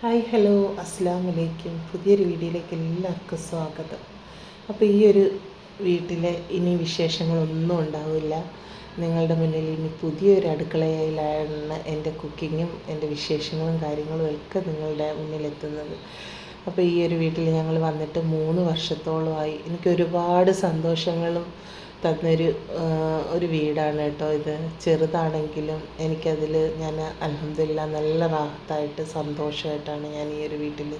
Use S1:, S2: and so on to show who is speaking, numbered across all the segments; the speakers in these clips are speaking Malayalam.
S1: ഹായ് ഹലോ അസ്സാം വലൈക്കും പുതിയൊരു വീഡിയോയിലേക്ക് എല്ലാവർക്കും സ്വാഗതം. അപ്പോൾ ഈ ഒരു വീട്ടിലെ ഇനി വിശേഷങ്ങളൊന്നും ഉണ്ടാവില്ല. നിങ്ങളുടെ മുന്നിൽ ഇനി പുതിയൊരു അടുക്കളയിലാണ് എന്റെ കുക്കിങ്ങും എന്റെ വിശേഷങ്ങളും കാര്യങ്ങളും ഒക്കെ നിങ്ങളുടെ മുന്നിലെത്തുന്നത്. അപ്പോൾ ഈ ഒരു വീട്ടിൽ ഞങ്ങൾ വന്നിട്ട് മൂന്ന് വർഷത്തോളമായി. എനിക്ക് ഒരുപാട് സന്തോഷങ്ങളും തന്നൊരു ഒരു വീടാണ് കേട്ടോ ഇത്. ചെറുതാണെങ്കിലും എനിക്കതിൽ ഞാൻ അലഹമില്ല നല്ല റാഹത്തായിട്ട് സന്തോഷമായിട്ടാണ് ഞാൻ ഈ ഒരു വീട്ടിൽ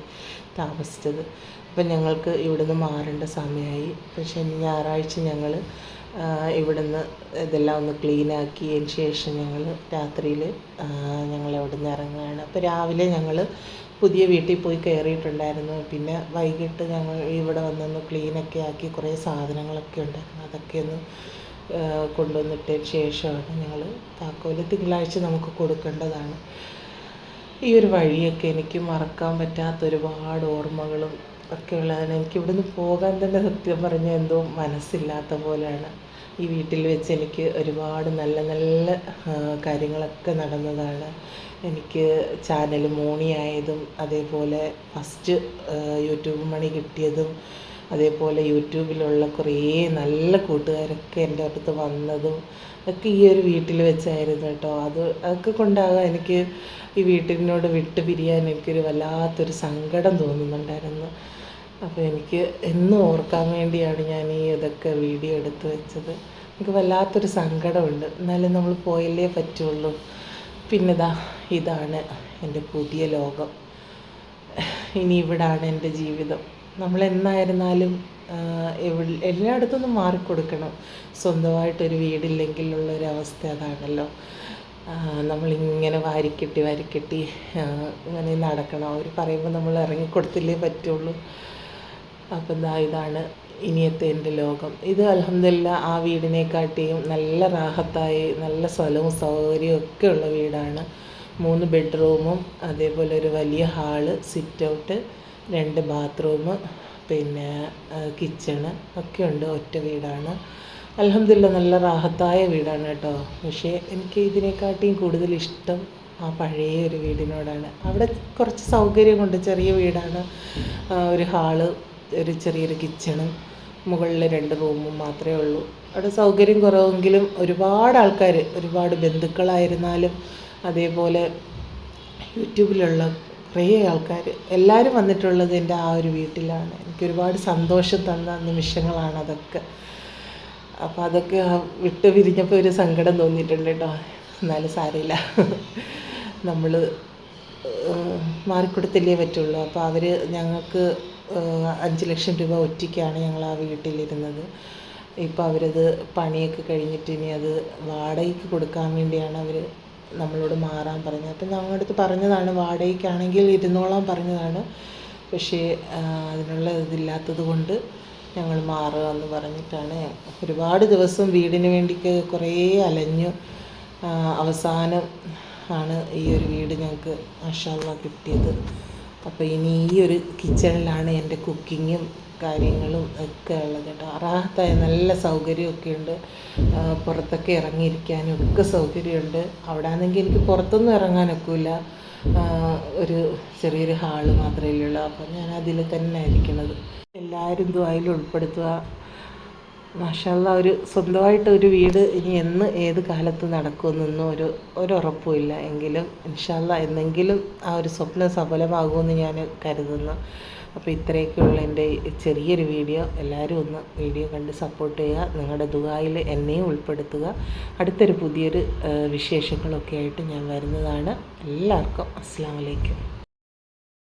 S1: താമസിച്ചത്. അപ്പം ഞങ്ങൾക്ക് ഇവിടുന്ന് മാറേണ്ട സമയമായി പക്ഷേ ഞായറാഴ്ച ഞങ്ങൾ ഇവിടുന്ന് ഇതെല്ലാം ഒന്ന് ക്ലീനാക്കിയതിന് ശേഷം ഞങ്ങൾ രാത്രിയിൽ ഞങ്ങൾ ഇവിടുന്ന് ഇറങ്ങുകയാണ്. അപ്പോൾ രാവിലെ ഞങ്ങൾ പുതിയ വീട്ടിൽ പോയി കയറിയിട്ടുണ്ടായിരുന്നു. പിന്നെ വൈകിട്ട് ഞങ്ങൾ ഇവിടെ വന്നൊന്ന് ക്ലീനൊക്കെ ആക്കി കുറേ സാധനങ്ങളൊക്കെ ഉണ്ട് അതൊക്കെ ഒന്ന് കൊണ്ടുവന്നിട്ട് കൊണ്ടുവന്നിട്ടതിന് ശേഷമാണ് ഞങ്ങൾ താക്കോൽ തിങ്കളാഴ്ച നമുക്ക് കൊടുക്കേണ്ടതാണ്. ഈ ഒരു വഴിയൊക്കെ എനിക്ക് മറക്കാൻ പറ്റാത്ത ഒരുപാട് ഓർമ്മകളും ഒക്കെ ഉള്ളതാണ്. എനിക്ക് ഇവിടുന്ന് പോകാൻ തന്നെ സത്യം പറഞ്ഞാൽ എന്തോ മനസ്സില്ലാത്ത പോലെയാണ്. ഈ വീട്ടിൽ വെച്ച് എനിക്ക് ഒരുപാട് നല്ല നല്ല കാര്യങ്ങളൊക്കെ നടന്നതാണ്. എനിക്ക് ചാനൽ മോണിയായതും അതേപോലെ ഫസ്റ്റ് യൂട്യൂബ് മണി കിട്ടിയതും അതേപോലെ യൂട്യൂബിലുള്ള കുറേ നല്ല കൂട്ടുകാരൊക്കെ എന്റെ അടുത്ത് വന്നതും ഒക്കെ ഈ ഒരു വീട്ടിൽ വെച്ചായിരുന്നു കേട്ടോ. അത് അതൊക്കെ കൊണ്ടാകാം എനിക്ക് ഈ വീട്ടിനോട് വിട്ട് പിരിയാൻ എനിക്കൊരു വല്ലാത്തൊരു സങ്കടം തോന്നുന്നുണ്ടായിരുന്നു. അപ്പോൾ എനിക്ക് എന്നും ഓർക്കാൻ വേണ്ടിയാണ് ഞാൻ ഈ ഇതൊക്കെ വീഡിയോ എടുത്ത് വെച്ചത്. എനിക്ക് വല്ലാത്തൊരു സങ്കടമുണ്ട്. എന്നാലും നമ്മൾ പോയല്ലേ പറ്റുള്ളൂ. പിന്നെ ഇതാ ഇതാണ് എന്റെ പുതിയ ലോകം. ഇനി ഇവിടാണ് എന്റെ ജീവിതം. നമ്മൾ എന്നായിരുന്നാലും എവിടെ എല്ലായിടത്തുനിന്നും മാറിക്കൊടുക്കണം. സ്വന്തമായിട്ടൊരു വീടില്ലെങ്കിലുള്ള ഒരു അവസ്ഥ അതാണല്ലോ നമ്മളിങ്ങനെ വാരിക്കെട്ടി വാരിക്കെട്ടി ഇങ്ങനെ നടക്കണം. അവർ പറയുമ്പോൾ നമ്മൾ ഇറങ്ങിക്കൊടുത്തില്ലേ പറ്റുള്ളൂ. അപ്പം ദാ ഇതാണ് ഇനിയത്തെ എന്റെ ലോകം. ഇത് അലഹമില്ല ആ വീടിനെക്കാട്ടിയും നല്ല റാഹത്തായി നല്ല സ്ഥലവും സൗകര്യവും ഒക്കെ ഉള്ള വീടാണ്. മൂന്ന് ബെഡ്റൂമും അതേപോലെ ഒരു വലിയ ഹാൾ സിറ്റ് ഔട്ട് രണ്ട് ബാത്റൂം പിന്നെ കിച്ചണ് ഒക്കെ ഉണ്ട് ഒറ്റ വീടാണ്. അലഹമില്ല നല്ല റാഹത്തായ വീടാണ് കേട്ടോ. പക്ഷേ എനിക്ക് ഇതിനെക്കാട്ടിയും കൂടുതൽ ഇഷ്ടം ആ പഴയ ഒരു വീടിനോടാണ്. അവിടെ കുറച്ച് സൗകര്യം കൊണ്ട് ചെറിയ വീടാണ്. ഒരു ഹാൾ ഒരു ചെറിയൊരു കിച്ചണും മുകളിൽ രണ്ട് റൂമും മാത്രമേ ഉള്ളൂ. അവിടെ സൗകര്യം കുറവെങ്കിലും ഒരുപാട് ആൾക്കാർ ഒരുപാട് ബന്ധുക്കളായിരുന്നാലും അതേപോലെ യൂട്യൂബിലുള്ള കുറേ ആൾക്കാർ എല്ലാവരും വന്നിട്ടുള്ളത് എന്റെ ആ ഒരു വീട്ടിലാണ്. എനിക്ക് ഒരുപാട് സന്തോഷം തന്ന നിമിഷങ്ങളാണ് അതൊക്കെ. അപ്പോൾ അതൊക്കെ വിട്ട് പിരിഞ്ഞപ്പോൾ ഒരു സങ്കടം തോന്നിയിട്ടുണ്ട് കേട്ടോ എന്നാലും സാരമില്ല. നമ്മൾ മാറിക്കൊടുത്തല്ലേ പറ്റുള്ളൂ. അപ്പോൾ അവർ ഞങ്ങൾക്ക് അഞ്ച് ലക്ഷം രൂപ ഒറ്റയ്ക്കാണ് ഞങ്ങൾ ആ വീട്ടിലിരുന്നത്. ഇപ്പോൾ അവരത് പണിയൊക്കെ കഴിഞ്ഞിട്ട് ഇനി അത് വാടകയ്ക്ക് കൊടുക്കാൻ വേണ്ടിയാണ് അവർ നമ്മളോട് മാറാൻ പറഞ്ഞത്. അപ്പം ഞങ്ങളുടെ അടുത്ത് പറഞ്ഞതാണ് വാടകയ്ക്കാണെങ്കിൽ ഇരുന്നോളാം പറഞ്ഞതാണ്. പക്ഷേ അതിനുള്ള ഇതില്ലാത്തത് കൊണ്ട് ഞങ്ങൾ മാറുക എന്ന് പറഞ്ഞിട്ടാണ് ഒരുപാട് ദിവസം വീടിന് വേണ്ടി കുറേ അലഞ്ഞു അവസാനം ആണ് ഈ ഒരു വീട് ഞങ്ങൾക്ക് മാഷാല്ല കിട്ടിയത്. അപ്പോൾ ഇനി ഈ ഒരു കിച്ചണിലാണ് എന്റെ കുക്കിങ്ങും കാര്യങ്ങളും ഒക്കെ ഉള്ളത് കേട്ടോ. അറാഹത്തായ നല്ല സൗകര്യമൊക്കെ ഉണ്ട്. പുറത്തൊക്കെ ഇറങ്ങിയിരിക്കാനും ഒക്കെ സൗകര്യമുണ്ട്. അവിടെ ആണെങ്കിൽ എനിക്ക് പുറത്തൊന്നും ഇറങ്ങാനൊക്കില്ല. ഒരു ചെറിയൊരു ഹാൾ മാത്രമേ ഉള്ളൂ. അപ്പോൾ ഞാൻ അതിൽ തന്നെ ഇരിക്കുന്നത്. എല്ലാവരും ദുബായിൽ ഉൾപ്പെടുത്തുക. മാഷല്ല ഒരു സ്വന്തമായിട്ട് ഒരു വീട് ഇനി എന്ന് ഏത് കാലത്ത് നടക്കുമെന്നൊന്നും ഒരു ഒരു ഉറപ്പുമില്ല എങ്കിലും ഇൻഷാല്ല എന്നെങ്കിലും ആ ഒരു സ്വപ്നം സഫലമാകുമെന്ന് ഞാൻ കരുതുന്നു. അപ്പോൾ ഇത്രയൊക്കെയുള്ള എന്റെ ചെറിയൊരു വീഡിയോ. എല്ലാവരും ഒന്ന് വീഡിയോ കണ്ട് സപ്പോർട്ട് ചെയ്യുക. നിങ്ങളുടെ ദുബായിൽ എന്നെയും ഉൾപ്പെടുത്തുക. അടുത്തൊരു പുതിയൊരു വിശേഷങ്ങളൊക്കെ ആയിട്ട് ഞാൻ വരുന്നതാണ്. എല്ലാവർക്കും അസ്സാം വലൈക്കും